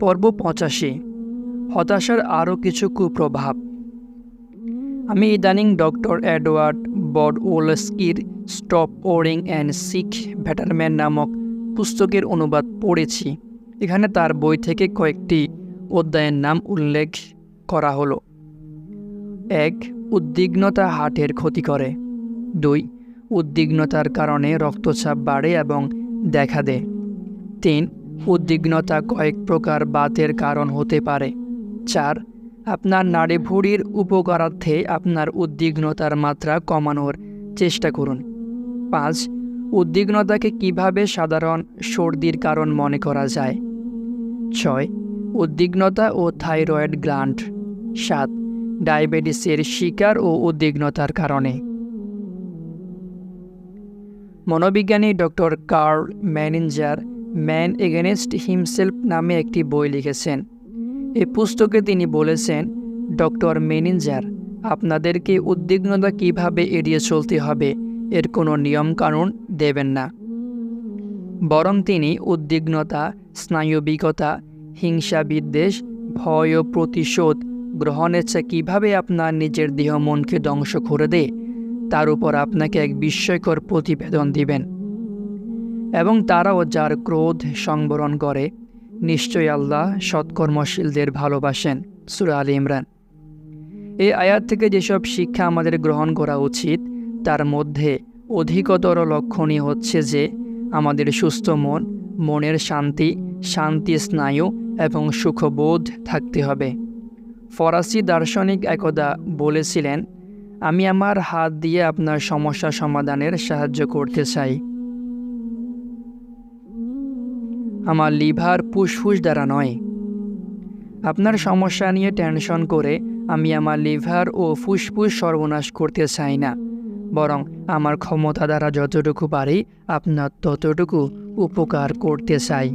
পর্ব পঁচাশি। হতাশার আরও কিছু কুপ্রভাব। আমি ইদানিং ডক্টর এডওয়ার্ড বড ওলস্কির স্টপ ওরিং অ্যান্ড সিক ব্যাটারম্যান নামক পুস্তকের অনুবাদ পড়েছি। এখানে তার বই থেকে কয়েকটি অধ্যায়ের নাম উল্লেখ করা হলো। এক, উদ্বিগ্নতা হার্টের ক্ষতি করে। দুই, উদ্বিগ্নতার কারণে রক্তচাপ বাড়ে এবং দেখা দেয়। তিন উদ্বিগ্নতা কয়েক প্রকার বাতের কারণ হতে পারে। চার, আপনার নাড়ি ভুঁড়ির উপকারার্থে আপনার উদ্বিগ্নতার মাত্রা কমানোর চেষ্টা করুন। পাঁচ, উদ্বিগ্নতাকে কীভাবে সাধারণ সর্দির কারণ মনে করা যায়? ছয়, উদ্বিগ্নতা ও থাইরয়েড গ্ল্যান্ড। সাত, ডায়াবেটিসের শিকার ও উদ্বিগ্নতার কারণে। মনোবিজ্ঞানী doctor Karl Menninger man against himself নামে একটি বই লিখেছেন। এই পুস্তকে তিনি বলেছেন ডক্টর মেনেঞ্জার আপনাদেরকে উদ্বিগ্নতা কীভাবে এড়িয়ে চলতে হবে, এর কোনো নিয়মকানুন দেবেন না। বরং তিনি উদ্বিগ্নতা, স্নায়বিকতা হিংসা বিদ্বেষ ভয় ও প্রতিশোধ গ্রহণের চেয়ে কীভাবে আপনার নিজের দেহ মনকে ধ্বংস করে দেয়, তার উপর আপনাকে এক বিস্ময়কর প্রতিবেদন দিবেন। এবং তারাও যার ক্রোধ সংবরণ করে নিশ্চয় আল্লাহ সৎকর্মশীলদের ভালোবাসেন, সুরা আলী ইমরান। এই আয়াত থেকে যেসব শিক্ষা আমাদের গ্রহণ করা উচিত, তার মধ্যে অধিকতর লক্ষণীয় হচ্ছে যে, আমাদের সুস্থ মন, মনের শান্তি শান্তি স্নায়ু এবং সুখবোধ থাকতে হবে। ফরাসি দার্শনিক একদা বলেছিলেন, আমি আমার হাত দিয়ে আপনার সমস্যা সমাধানের সাহায্য করতে চাই। আমার লিভার ফুসফুস দ্বারা নয়। আপনার সমস্যা নিয়ে টেনশন করে আমি আমার লিভার ও ফুসফুস সর্বনাশ করতে চাই না, বরং আমার ক্ষমতা দ্বারা যতটুকু পারি, আপনার ততটুকু উপকার করতে চাই।